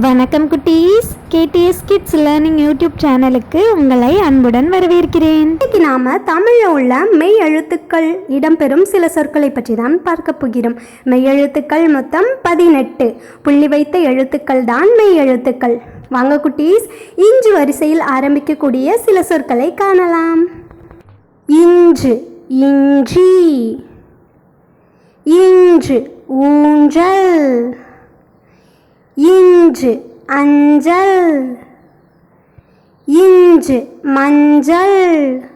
வணக்கம் குட்டீஸ். KDS kids learning YouTube சேனலுக்கு உங்களை அன்புடன் வரவேற்கிறேன். இன்னைக்கு நாம் தமிழில் உள்ள மெய் எழுத்துக்கள் இடம்பெறும் சில சொற்களை பற்றி தான் பார்க்க போகிறோம். மெய் எழுத்துக்கள் மொத்தம் பதினெட்டு. புள்ளி வைத்த எழுத்துக்கள் தான் மெய் எழுத்துக்கள். வாங்க குட்டீஸ் இன்று வரிசையில் ஆரம்பிக்கக்கூடிய சில சொற்களை காணலாம். இன்று இன்றி. இன்று ஊஞ்சல். இன்று அஞ்சல். இன்று மஞ்சள்.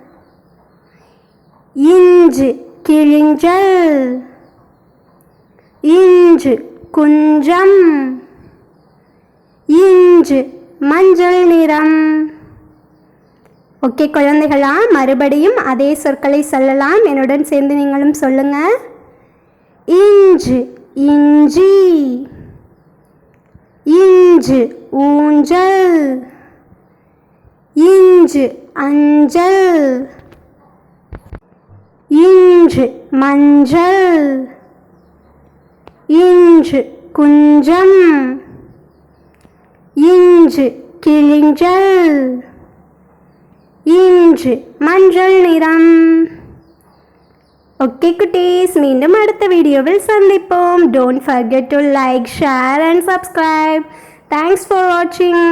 இன்று கிழிஞ்சல். இன்று குஞ்சம் இன்று மஞ்சள் நிறம். ஓகே குழந்தைகளா மறுபடியும் அதே சொற்களை சொல்லலாம். என்னுடன் சேர்ந்து நீங்களும் சொல்லுங்க இன்று இஞ்சி. இஞ்சு ஊஞ்சல் இஞ்சு அஞ்சல் இன்று மஞ்சள் இன்று குஞ்சம் இன்று கிழிஞ்சல் இன்று மஞ்சள் நிறம். ഓക്കെ കുട്ടീസ് വീണ്ടും അടുത്ത വീഡിയോവിൽ സന്ദിപ്പം don't forget to like share and subscribe thanks for watching